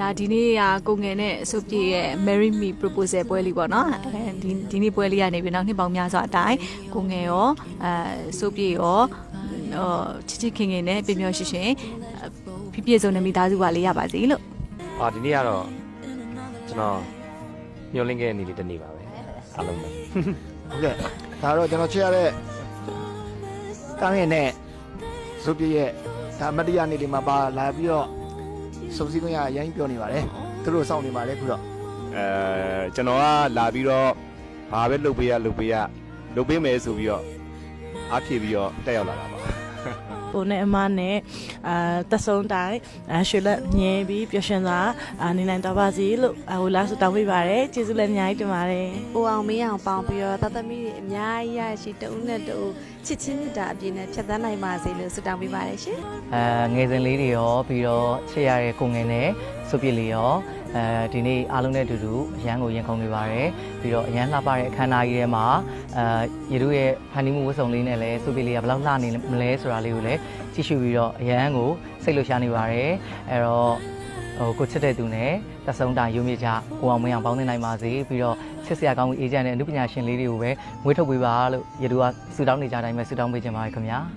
ဒါဒီနေ့ကကိုငယ်နဲ့အစုပ်ပြည့်ရဲ့ Marry Me Proposal ပွဲလေးပေါ့နော်အဲဒီဒီနေ့ပွဲလေးကနေပြီးနောက်နှစ်ပေါင်းများစွာအတိုင်းကိုငယ်ရောအဲအစုပ်ပြည့်ရောဟိုချစ်ချစ်ခင်ခင်နဲ့ပြည့်ပြည့်ရှင်ရှင်ပြည့်ပြည့်စုံတဲ့မိသားစုပါလေးရပါစေလို့အာဒီနေ့ကတော့ကျွန်တော်မျှော်လင့်ခဲ့တဲ့နေ့လေးတစ်နေ့ပါပဲအားလုံးပဲဟုတ်ကဲ့ဒါတော့ကျွန်တော်ချစ်ရတဲ့တားရင်နဲ့ဇုပ်ပြည့်ရဲ့ဒါအမတ်တရနေ့ဒီမှာပါလာပြီးတော့ စုံစည်းခွင့်ရအရင်ပြောနေပါတယ်သူတို့စောင့်နေပါတယ်ခုတော့အဲကျွန်တော်ကလာပြီးတော့ဘာပဲလုပ်ပေးရလုပ်ပေးရလုပ်ပေးမယ်ဆိုပြီးတော့အားဖြည့်ပြီးတော့တက်ရောက်လာတာပါ ကိုနဲ့အမနဲ့အာတဆုံတိုင်းအာရွှေလက်မြဲပြီးပျော်ရွှင်စွာအာနေနိုင်တော့ပါစေလို့အာဟိုလာဆုတောင်းပေးပါရယ်ကျေးဇူးလည်းအများကြီးတင်ပါတယ်ကိုအောင်မင်းအောင်ပေါင်းပြီးတော့တသမီးတွေအများကြီးရရှိတဦးနဲ့တဦးချစ်ချင်းမြတ်တာအပြည့်နဲ့ဖြတ်သန်းနိုင်ပါစေလို့ဆုတောင်းပေးပါတယ်ရှင်အဲငယ်စဉ်လေးတွေရောပြီးတော့ချစ်ရတဲ့ကိုငယ်နဲ့စုပ်ပြစ်လေးရောအဲဒီနေ့အားလုံးနဲ့အတူတူအရန်ကိုရင်ခုန်နေပါတယ်ပြီးတော့အရန်လှပတဲ့အခမ်းအနားကြီးထဲမှာအဲရေတို့ရဲ့ဖန်တီးမှုဝတ်စုံလေးနဲ့လည်းစုပ်ပြစ်လေးကဘယ်လောက်လှနေမလဲဆိုတာလေးကိုလည်းကြည့်ရှုပြီးတော့အရန်ကိုစိတ်လှရှားနေပါတယ်အဲတော့ဟိုကိုချစ်တဲ့သူနဲ့တဆုံတာရုံမြကြကိုအောင်မင်းအောင်ပေါင်းသင်းနိုင်ပါစေပြီးတော့ချစ်စရာကောင်းတဲ့အေဂျင့်နဲ့အမှုပညာရှင်လေးတွေကိုပဲမွေးထုတ်ပေးပါလို့ရေတို့ကဆူတောင်းနေကြတိုင်းပဲဆူတောင်းပေးချင်ပါတယ်ခင်ဗျာ